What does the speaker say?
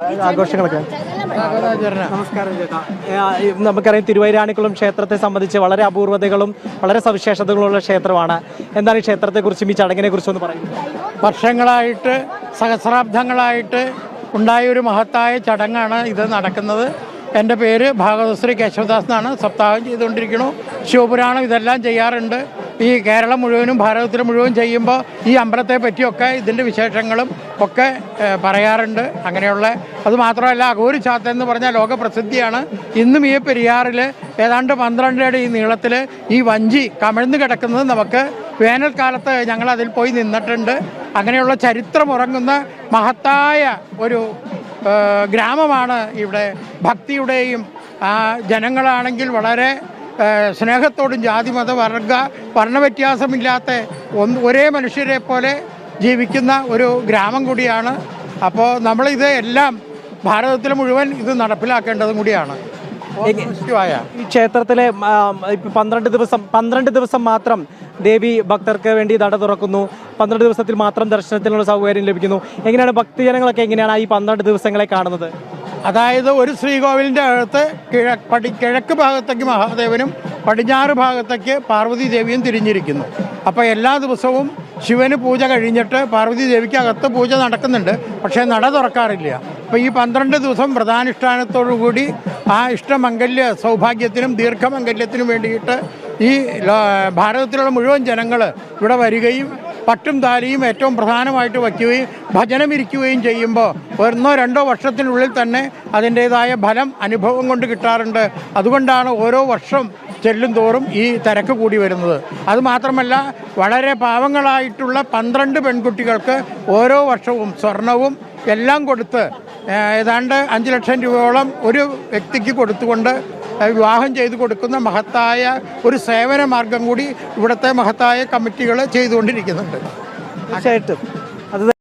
ആഘോഷങ്ങളൊക്കെ? നമസ്കാരം ചേട്ടാ. നമുക്കറിയാം തിരുവൈരാണിക്കുളം ക്ഷേത്രത്തെ സംബന്ധിച്ച് വളരെ അപൂർവതകളും വളരെ സവിശേഷതകളുള്ള ക്ഷേത്രമാണ്. എന്താണ് ഈ ക്ഷേത്രത്തെക്കുറിച്ചും ഈ ചടങ്ങിനെ കുറിച്ചും ഒന്ന് പറയുന്നത്? വർഷങ്ങളായിട്ട് സഹസ്രാബ്ദങ്ങളായിട്ട് ഉണ്ടായ ഒരു മഹത്തായ ചടങ്ങാണ് ഇത് നടക്കുന്നത്. എന്റെ പേര് ഭാഗവതശ്രീ കേശവദാസ് എന്നാണ്. സപ്താഹം ചെയ്തുകൊണ്ടിരിക്കുന്നു. ശിവപുരാണം ഇതെല്ലാം ചെയ്യാറുണ്ട്. ഈ കേരളം മുഴുവനും ഭാരതത്തിൽ മുഴുവൻ ചെയ്യുമ്പോൾ ഈ അമ്പലത്തെ പറ്റിയൊക്കെ ഇതിന്റെ വിശേഷങ്ങളും ഒക്കെ പറയാറുണ്ട്. അങ്ങനെയുള്ള അത് മാത്രമല്ല ചാത്ത എന്ന് പറഞ്ഞാൽ ലോകപ്രസിദ്ധിയാണ്. ഇന്നും ഈ പെരിയാറിൽ ഏതാണ്ട് പന്ത്രണ്ടരയുടെ ഈ നീളത്തിൽ ഈ വഞ്ചി കമിഴ്ന്ന് കിടക്കുന്നത് നമുക്ക് വേനൽക്കാലത്ത് ഞങ്ങൾ അതിൽ പോയി നിന്നിട്ടുണ്ട്. അങ്ങനെയുള്ള ചരിത്രം ഉറങ്ങുന്ന മഹത്തായ ഒരു ഗ്രാമമാണ് ഇവിടെ ഭക്തിയുടെയും ജനങ്ങളാണെങ്കിൽ വളരെ സ്നേഹത്തോടും ജാതി മത വർഗ വർണവ്യത്യാസമില്ലാത്ത ഒന്ന് ഒരേ മനുഷ്യരെ പോലെ ജീവിക്കുന്ന ഒരു ഗ്രാമം കൂടിയാണ്. അപ്പോൾ നമ്മളിത് എല്ലാം ഭാരതത്തിലെ മുഴുവൻ ഇത് നടപ്പിലാക്കേണ്ടതും കൂടിയാണ്. ഈ ക്ഷേത്രത്തിലെ പന്ത്രണ്ട് ദിവസം പന്ത്രണ്ട് ദിവസം മാത്രം ദേവി ഭക്തർക്ക് വേണ്ടി നട തുറക്കുന്നു. പന്ത്രണ്ട് ദിവസത്തിൽ മാത്രം ദർശനത്തിനുള്ള സൗകര്യം ലഭിക്കുന്നു. എങ്ങനെയാണ് ഭക്തജനങ്ങളൊക്കെ എങ്ങനെയാണ് ഈ പന്ത്രണ്ട് ദിവസങ്ങളെ കാണുന്നത്? അതായത് ഒരു ശ്രീകോവിലിന്റെ അകത്ത് കിഴക്ക് പടി കിഴക്ക് ഭാഗത്തേക്ക് മഹാദേവനും പടിഞ്ഞാറ് ഭാഗത്തേക്ക് പാർവതി ദേവിയും തിരിഞ്ഞിരിക്കുന്നു. അപ്പോൾ എല്ലാ ദിവസവും ശിവന് പൂജ കഴിഞ്ഞിട്ട് പാർവതി ദേവിക്ക് അകത്ത് പൂജ നടക്കുന്നുണ്ട്. പക്ഷേ നട തുറക്കാറില്ല. അപ്പോൾ ഈ പന്ത്രണ്ട് ദിവസം വ്രതാനുഷ്ഠാനത്തോടുകൂടി ആ ഇഷ്ടമംഗല്യ സൗഭാഗ്യത്തിനും ദീർഘമംഗല്യത്തിനും വേണ്ടിയിട്ട് ഈ ഭാരതത്തിലുള്ള മുഴുവൻ ജനങ്ങൾ ഇവിടെ വരികയും പട്ടും താലിയും ഏറ്റവും പ്രധാനമായിട്ട് വയ്ക്കുകയും ഭജനമിരിക്കുകയും ചെയ്യുമ്പോൾ ഒന്നോ രണ്ടോ വർഷത്തിനുള്ളിൽ തന്നെ അതിന്റേതായ ഫലം അനുഭവം കൊണ്ട് കിട്ടാറുണ്ട്. അതുകൊണ്ടാണ് ഓരോ വർഷം ചെല്ലും തോറും ഈ തിരക്ക് കൂടി വരുന്നത്. അതുമാത്രമല്ല വളരെ പാവങ്ങളായിട്ടുള്ള പന്ത്രണ്ട് പെൺകുട്ടികൾക്ക് ഓരോ വർഷവും സ്വർണവും എല്ലാം കൊടുത്ത് ഏതാണ്ട് അഞ്ച് ലക്ഷം രൂപയോളം ഒരു വ്യക്തിക്ക് കൊടുത്തുകൊണ്ട് വിവാഹം ചെയ്തു കൊടുക്കുന്ന മഹത്തായ ഒരു സേവന മാർഗം കൂടി ഇവിടുത്തെ മഹത്തായ കമ്മിറ്റികൾ ചെയ്തുകൊണ്ടിരിക്കുന്നുണ്ട്. തീർച്ചയായിട്ടും. അത്